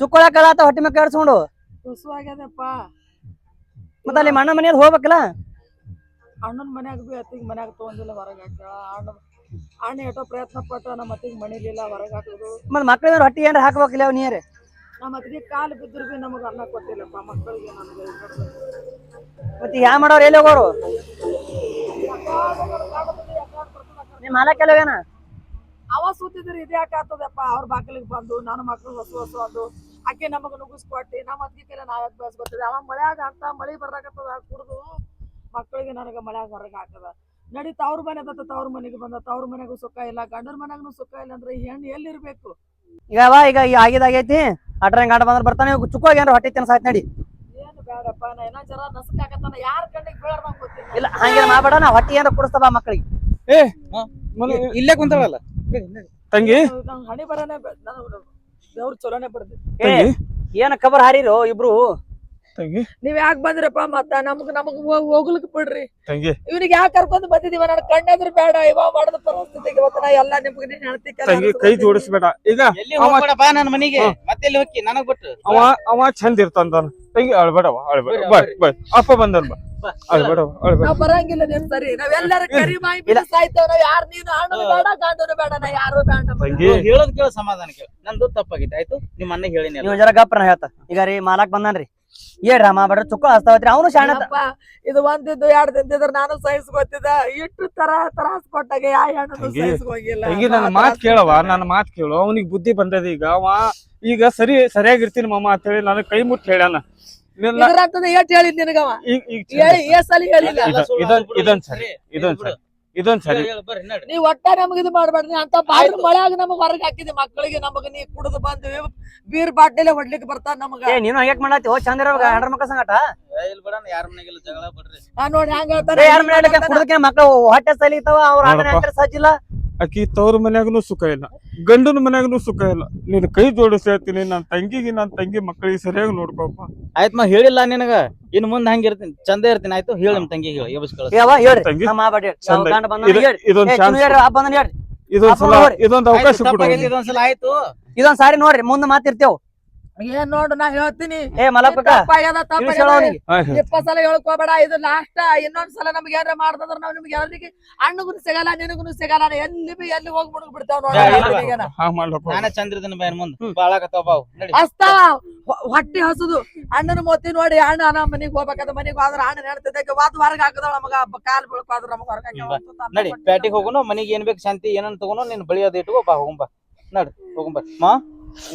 E: ಚುಕ್ಕೊಳಕಲ್ಲ ಹೊಟ್ಟೆ ಮೇಲೆ ಕಾಡ್ಸ್ಕೊಂಡು?
B: ತುಸು ಆಗ್ಯದಪ್ಪ.
E: ಮತ್ತೆ ಅಲ್ಲಿ ಮನೆಯಲ್ಲಿ ಹೋಗ್ಬೇಕಲ್ಲ?
B: ಅಣ್ಣನ ಮನ್ಯಾಗ ಬಿ ಅತ್ತಿಗೆ ಮನ್ಯಾಗ ತೊಗೊಂಡಿಲ್ಲ ಹೊರಗೆ ಹಾಕ್ಯಾಳ. ಅಣ್ಣ ಅಣ್ಣ ಎಷ್ಟೋ ಪ್ರಯತ್ನ ಪಟ್ಟ ನಮ್ಮ ಅತ್ತಿಗೆ ಮಣಿಲಿಲ್ಲ ಹೊರಗೆ ಹಾಕೋದು.
E: ಮತ್ತೆ ಮಕ್ಳ ಮೇಲೆ ಏನಾರ ಏನ್ರ ಹಾಕ್ಬೇಕಿಲ್ಲ ಅವ್ ನೀರು?
B: ನಮ್ಮ ಅತ್ತಿಗೆ ಕಾಲು ಬಿದ್ದರು ಬಿ ನಮಗೆ ಅಣ್ಣ ಕೊಟ್ಟಿಲ್ಲಪ್ಪ ಮಕ್ಕಳಿಗೆ ನನಗೆ
E: ಮತ್ತೆ ಯಾ ಮಾಡೋರು ಎಲ್ಲಿ ಹೋಗೋರು? ನಿಮ್ಮ ಹೋಗ್ಯಾನ
B: ಅವ ಸುತ್ತಿದ್ರು ಇದೇ ಯಾಕೆ ಆಗ್ತದಪ್ಪ ಅವ್ರ ಬಾಗಿಲಿಗೆ ಬಂದು ನನ್ನ ಮಕ್ಳು ಹೊಸ ಹೊಸ ಅಂದು. ಆಕೆ ನಮಗೆ ನುಗ್ಗಿಸ್ಕೊಟ್ಟಿ ನಮ್ಮ ಅದಕ್ಕೆ ನಾವು ನಾವ್ಯಾಕೆ ಬೆಳೆಸ್ಕೊತೀವಿ? ಅವ ಮಳೆಯಾಗ ಅಂತ ಮಳಿ ಬರ್ದಾಕತ್ತದ ಕುಡ್ದು ಮಕ್ಕಳಿಗೆ ನನಗೆ ಮಳೆಯಾಗ ಹೊರಗೆ ಹಾಕದ. ನಡಿ ತವ್ರ ಮನೆ ಅದ ತವ್ರ ಮನೆಗೆ ಬಂದ ತವ್ರ ಮನೆಗೂ ಸುಖ ಇಲ್ಲ ಗಂಡರ ಮನೆಗೂ ಸುಖ ಇಲ್ಲ ಅಂದ್ರೆ ಈ ಹೆಣ್ಣು ಎಲ್ಲಿರ್ಬೇಕು?
E: ಈಗ ಅವ ಈಗ ಈ ಆಗಿದಾಗೈತಿ ಅಟ್ರಂಗ್ ಆಟ ಬಂದ್ರೆ ಬರ್ತಾನೆ ಚುಕ್ಕೋಗಿ ಏನಾರ ಹೊಟ್ಟೆ ತಿನ್ನ ಸಾಯ್ತು ನಡಿ.
B: ಏನು ಬೇಡಪ್ಪ ನಾ ಏನೋ ಜರ ನಸಕಾಕತ್ತಾನ ಯಾರ ಕಣ್ಣಿಗೆ ಬೀಳ್ದಂಗ್ ಗೊತ್ತಿಲ್ಲ.
E: ಇಲ್ಲ ಹಂಗೇನ ಮಾಡಬೇಡ ನಾ ಹೊಟ್ಟೆ ಏನ್ರ ಕುಡಿಸ್ತಾ ಮಕ್ಕಳಿಗೆ
D: ಏ
C: ಇಲ್ಲೇ ಕುಂತಾವಲ್ಲ?
D: ತಂಗಿ
B: ಹಣಿ ಬರನೇ ದೇವ್ರ ಚಲೋನೆ
D: ತಂಗಿ?
E: ಏನ ಕಬರ್ ಹಾರಿರೋ ಇಬ್ರು?
D: ತಂಗಿ?
B: ನೀವ್ ಯಾಕೆ ಬಂದ್ರಪ್ಪ ಮತ್ತ? ನಮಗ್ ನಮಗ್ ಹೋಗ್ಲಿಕ್ ಬಿಡ್ರಿ.
D: ತಂಗಿ?
B: ಇವ್ನಿಗೆ ಯಾಕೆ ಕರ್ಕೊಂಡು ಬಂದಿದೀವ? ನಾನು ಕಣ್ಣಾದ್ರೂ ಬೇಡ. ಇವ ಮಾಡದ ಪರಿಸ್ಥಿತಿ ಇವತ್ತು ನಾ ಎಲ್ಲ ನಿಮ್ಗೆ ನೀನ್ ಹೇಳ್ತಿ
D: ತಂಗಿ ಕೈ ಜೋಡಿಸ್ಬೇಡ. ಈಗ
C: ಎಲ್ಲಿ
D: ಅವ
C: ಹೋಗ್ಬೇಡ ಬಾ ನನ್ನ ಮನೆಗೆ ಮತ್ತೆ ಹೋಗಿ ನನಗ್ ಬಿಟ್ಟು.
D: ಅವ ಅವ ಚಂದ ಇರ್ತಾನ ತಂಗಿ ಅಳ್ಬೇಡವ ಅಳ್ಬೇಡ
C: ಬರ್ರಿ,
D: ಬಾ
C: ಬರ್ರಿ.
D: ಬಾ. ಅಪ್ಪ ಬಂದನ್ ಬಾ. ಅಳ್ಬೇಡವ ಅಳ್ಬೇಡ
B: ನಾವ್ ಬರಂಗಿಲ್ಲ ನಿಮ್ ಸರಿ. ನಾವೆಲ್ಲರ ಕರಿ ಮಾಯಿ ಬಿದ್ದು ಸಾಯ್ತೇವ್. ನಾವ್ ಯಾರ್ ನೀನು ಹಣ್ಣು ಬೇಡ ಗಂಡನು ಬೇಡ ನಾ ಯಾರು ಬೇಡ.
D: ತಂಗಿ.
C: ಹೇಳೋದ್ ಕೇಳ ಸಮಾಧಾನ ಕೇಳ. ನಂದು ತಪ್ಪಾಗಿತ್ತು. ಆಯ್ತು? ನಿಮ್ಮ ಅಣ್ಣ ಹೇಳಿನಿ
E: ನೀವು ಜರ ಗಪ್ರ ಹೇಳ್ತ. ಈಗ ರೀ ಮಾಲಾಕ್ ಬಂದಾನ್ರಿ. ಏನ್ ರಾಮ ಬಡ್ರ ಚುಕ್ಕ ಹಸ್ತಾವತ್ರಿ ಅವನು ಶಾಣ
B: ಇದು ಒಂದಿದ್ದು ಎರಡ್ ದಿನದಿದ್ರ ನಾನು ಸಹಿಸ್ಕೊತಿದ್ದ ಇಟ್ಟು ತರ ತ್ರಾಸ್ ಕೊಟ್ಟಾಗ ಯಾ ಹೆಣ್ಣು ಸಹಿಸ್ಕೋಗಿಲ್ಲ
D: ತಂಗಿ ನನ್ನ ಮಾತ್ ಕೇಳವ ನನ್ನ ಮಾತ್ ಕೇಳು. ಅವನಿಗೆ ಬುದ್ಧಿ ಬಂದದ ಈಗ. ಅವ ಈಗ ಸರಿ ಸರಿಯಾಗಿರ್ತೀನಿ ಮಾಮ ಅಂತ ಹೇಳಿ ನನಗೆ ಕೈ ಮುಟ್ಟಿ ಹೇಳ್ಯಾನ.
B: ಏಟ್ ಹೇಳಿದ್ ನಿನಗವ?
D: ಇದೊಂದ್- ಸರಿ, ಇದೊಂದ್ ಸರಿ. ಇದೊಂದ್ ಸರಿ.
B: ನೀವ್ ಒಟ್ಟ ನಮಗ್ ಇದು ಮಾಡ್ಬೇಡ್ರಿ ಅಂತ ಬಾರಿ ಮಳ್ಯಾಗ ನಮಗ್ ಹೊರಗ್ ಹಾಕಿದಿ ಮಕ್ಕಳಿಗೆ ನಮಗ ನೀ ಕುಡಿದು ಬಂದು ಬೀರ್ ಬಾಟ್ಲಿಲೆ ಹೊಡ್ಲಿಕ್ ಬರ್ತಾನ ನಮಗ.
E: ಏ ನೀನು ಹಂಗ್ಯಾಕ್ ಮಾಡತ್ತಿ ಓ ಚಂದ ಇರೋ ಹೆಣ್ರ ಮಕ್ಕಳ ಸಂಗಟ?
C: ಇಲ್ಲಿ ಬಿಡ ಯಾರ ಮನೆಗೆಲ್ಲ ಜಗಳ ಬಿಡ್ರಿ
B: ಆ ನೋಡಿ ಹೆಂಗ
E: ಕುಡ್ದಕ್ಕೆ ಮಕ್ಳು ಹೊಟ್ಟೆ ಸಲಿತಾವ ಅವ್ರ ಸಜ್ಜಿಲ್ಲ?
D: ಆಕಿ ತವ್ರ ಮನ್ಯಾಗನು ಸುಖ ಇಲ್ಲ. ಗಂಡನ ಮನ್ಯಾಗನು ಸುಖ ಇಲ್ಲ. ನಿನ್ ಕೈ ಜೋಡಿಸಿ ಹೇಳ್ತೀನಿ ನನ್ನ ತಂಗಿಗೆ ನನ್ನ ತಂಗಿ ಮಕ್ಕಳಿಗೆ ಸರಿಯಾಗಿ ನೋಡ್ಕೊಪ್ಪ.
C: ಆಯ್ತ್ ಮಾ ಹೇಳಿಲ್ಲ ನಿನಗ? ಇನ್ ಮುಂದ್ ಹಂಗಿರ್ತೀನಿ ಚಂದ ಇರ್ತೀನಿ ಆಯ್ತು? ಹೇಳಿ ನಿಮ್ ತಂಗಿ ಹೇಳಿ ಎಬ್ಸ್ ಕಳ್ಸಿ
E: ಯಾವ ಹೇಳ್ರಿ
D: ತಂಗಿ,
E: ನಮ್ಮ ಮಾಬಾಡಿ
D: ಚಂದ.
E: ಗಂಡ ಬಂದ
D: ಇದು-
E: ಹೇಳ್ರಿ
D: ಇದೊಂದ್ ಅವಕಾಶ
E: ಇದೊಂದ್ ಸಾರಿ ನೋಡ್ರಿ ಮುಂದೆ ಮಾತಿರ್ತೇವ್.
B: ಏನ್ ನೋಡು ನಾ ಹೇಳ್ತೀನಿ.
E: ಏ
D: ಹಾ.
B: ಇಪ್ಪತ್ ಸಲ ಹೇಳ್ಕೋಬೇಡ ಇದು ಲಾಸ್ಟ್ ಇನ್ನೊಂದ್ ಸಲ ನಮ್ಗೆ ಏನ್ರ ಮಾಡ್ದಂದ್ರ ನಾವ್ ನಿಮ್ಗೆ ಎಲ್ರಿಗೆ ಹಣ್ಣುಗೂ ಸಿಗಲ್ಲ ನಿನಗೂ ಸಿಗಲ್ಲ ಎಲ್ಲಿ ಬಿ ಎಲ್ಲಿ ಹೋಗಿ ಮುಡುಗ್ ಬಿಡ್ತಾವ್. ನೋಡ
D: ಹಾ ಮಾಡ್ಲಪ್ಪ.
C: ನಾನೇ ಚಂದ ಇರ್ತೀನಿ ಮುಂದ್. ಬಾಳಾಕತ್ತಾವ ಬಾವು. ನಡಿ.
B: ಹಸ್ತಾವ ಹೊಟ್ಟಿ ಹಸುದು. ಅಣ್ಣನ ಮೋತಿ ನೋಡಿ ಅಣ್ಣ ನಾ ಮನಿಗ್ ಹೋಗ್ಬೇಕಾದ ಮನಿಗ್ ಹೋದ್ರ ಅಣ್ಣ ಹೇಳ್ತಿದ್ದೆ ವಾದ ಹೊರಗ್ ಹಾಕದ ನಮಗ ಕಾಲ್ ಬೀಳ್ಕೋದ್ರ ನಮಗ ಹೊರಗ್
C: ನಡಿ
B: ಪ್ಯಾಟಿಗ್
C: ಪ್ಯಾಟಿಗೆ ಹೋಗುನು ಮನಿಗ್ ಏನ್ ಬೇಕು ಶಾಂತಿ ಏನನ್ ತಗೋನು ನೀನ್ ಬಳಿ ಅದ ಇಟ್ಕೋ ಬಾ ಹೋಗುಂಬ ನಡಿ ಹೋಗುಂಬ ಮಾ?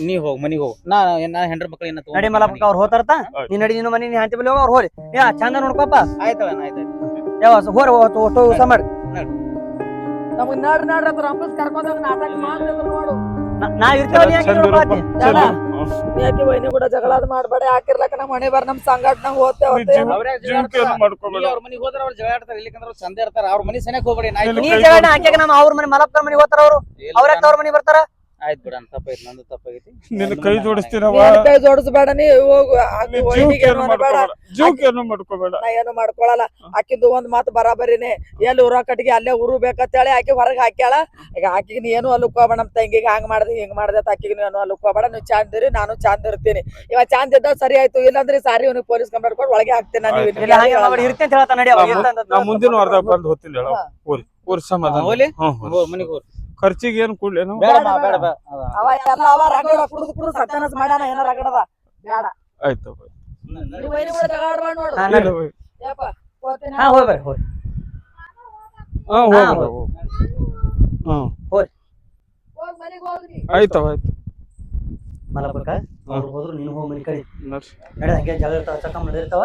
C: ನೀ ಹೋಗ್ ಮನಿಗ್ ಹೋಗ್. ನಾ ನಾ ಹೆಂಡ್ರ ಮಕ್ಳು ಏನ
E: ನಡಿ ಮಲಪ್ಪ ಅವ್ರು ಹೋತಾರತ? ನೀ ನಡಿ ನಿನ್ನ ಮನಿ ನೀ ಹಂತಿ ಬಲಿ ಹೋಗ ಅವ್ರು ಹೋರಿ. ಯಾ ಚಂದ ನೋಡ್ಕೊಪ್ಪ.
C: ಆಯ್ತವ ಆಯ್ತು
E: ಯಾವ ಹೋರ ಒಟ್ಟು ಮಾಡಿ.
B: ನಮಗ್ ನಡ ನಡ್ರ ಕರ್ಕೊಂಡ್ ನಾಟಕ ಮಾಡ್ತಿದ್ರು ನೋಡು.
E: ನಾ- ನಾವ್ ಇರ್ತೇವ ನೀ
D: ಚಂದ ಇರಪ್ಪ, ಚಂದ
B: ಬೇಡ. ಯಾಕೆ? ವೈನಿ ಕೂಡ ಜಗಳ ಮಾಡ್ಬೇಡ ನಮ್ಮ ಮನೆ ಬರ್ ನಮ್ ಸಂಘಟನೆ ಹೋಗ್ತೇವೆ
C: ಅವ್ರ ಮನಿಗ್ ಹೋದ್ರ ಅವ್ರ ಜಗಳ ಆಡ್ತಾರೆ ಇಲ್ಲಿಕಂದ್ರ ಅವ್ರ್ ಚಂದ ಇರ್ತಾರ. ಅವ್ರ ಮನಿ ಸನಿಯಕ್ ಹೋಗ್ಬೇಡಿ ನಾ
E: ಜಗಳ ನಮ್ಮ ಅವ್ರ ಮನೆ ಮಲಪ್ಪ ಮನೆ ಹೋಗ್ತಾರ ಅವ್ರು. ಅವ್ರ ಅವ್ರ ಮನೆ ಬರ್ತಾರ?
C: ಆಯ್ತು ಬಿಡ ತಪ್ಪಾಯ್ತು ನಂದು ತಪ್ಪಾಗೈತಿ.
D: ನಿನ್ನ ಕೈ ಜೋಡಿಸ್ತೀನವ?
B: ಕೈ ಜೋಡಿಸ್ಬೇಡ ನೀ ಹೋಗು ಆಕಿ
D: ನೀ
B: ಏನು
D: ಮಾಡ್ಕೋಬೇಡ.
B: ನಾ ಮಾಡ್ಕೊಳಲ್ಲ. ಆಕಿಂದು ಒಂದ್ ಮಾತು ಬರಾಬರಿನೇ. ಎಲ್ಲಿ ಊರ ಕಟ್ಟಿಗೆ ಅಲ್ಲೇ ಉರು ಬೇಕಂತೇಳಿ ಆಕಿ ಹೊರಗೆ ಹಾಕ್ಯಾಳ. ಈಗ ಆಕಿಗೆ ನೀ ಏನು ಅಲ್ಲುಕೋಬೇಡ ನಮ್ಮ ತಂಗಿಗೆ ಹಂಗ್ ಮಾಡ್ದೆ ಹಿಂಗ್ ಮಾಡ್ದೆ ಅಂತ ಆಕಿಗೆ ನೀನು ಅಲ್ಲುಕೋಬೇಡ ನೀವು ಚಂದ ಇರಿ ನಾನು ಚಾಂದ್ ಇರ್ತೀನಿ. ಇವ ಚಾಂದ್ ಇದ್ದ ಸರಿ ಆಯ್ತು ಇಲ್ಲಾಂದ್ರೆ ಸಾರಿ ಅವ್ನಿಗೆ ಪೊಲೀಸ್ ಕಂಪ್ಲೇಂಟ್ ಕೊಟ್ಟು ಒಳಗೆ ಹಾಕ್ತೇನೆ ನಾನು
D: ಆಯ್ತು.
E: ಇಲ್ಲ ಹಂಗೆ ಮಾಡ್ಬೇಡಿ ಇರ್ತೀನಿ ಅಂತ ಹೇಳ್ತಾನ ನಡಿ ಅವ.
D: ನಾ
E: ಇರ್ತಾನ ಅಂತ
D: ನಾ ಮುಂದಿನ ವಾರದಾಗ ಬಂದು ಹೋಗ್ತೀನಿ ಹೇಳ.
B: ಹಾ.
D: ಊರಿ ಊರಿ ಸಮಾಧಾನ.
C: ಹೋಗ್ಲಿ? ಮನೆಗೆ.
D: ಖರ್ಚಿಗೆ ಏನು ಕೊಡ್ಲೇನು
C: ಬೇಡ ಬೇಡ ಬೇಡ
B: ಅವ ಎಲ್ಲ ಅವ ರಗಡ ಕುಡ್ದು ಕುಡ್ದು ಸತ್ಯಾನಾಶ ಮಾಡ್ಯಾನ ಏನ ರಗಡದ ಬೇಡ.
D: ಆಯ್ತು ಬೈ.
B: ನೀವು ವೈನಿ ಕೂಡ ಜಗಳ ಆಡ್ಬೇಡ ನೋಡು.
E: ಹಾ,
D: ಇಲ್ಲ ಬೈ.
B: ಯಪ್ಪ, ಹೋಗ್ತೀನಿ.
E: ಹಾ ಹೋಗಿ
D: ಹಾ
E: ಹಾ,
D: ಹೋಗ್ಬಿಡ
E: ಹೋಗ್.
D: ಹೋಗ್. ಹ್ಮ್
B: ಹೋಗ್ ಮನೆಗ್ ಹೋಗ್ರಿ.
D: ಆಯ್ತವ ಆಯ್ತು.
E: ಮಲಬರ್ಕ ಅವ್ರು ಹೋದ್ರು ನೀನು ಹೋಗಿ ಮನೆ ಕಡಿ.
D: ನಡ್ರಿ
E: ನಡಿ ಹಂಗೆ ಜಗಳ ಇರ್ತಾವ ಚಕ್ಕ ಮಾಡಿರ್ತಾವ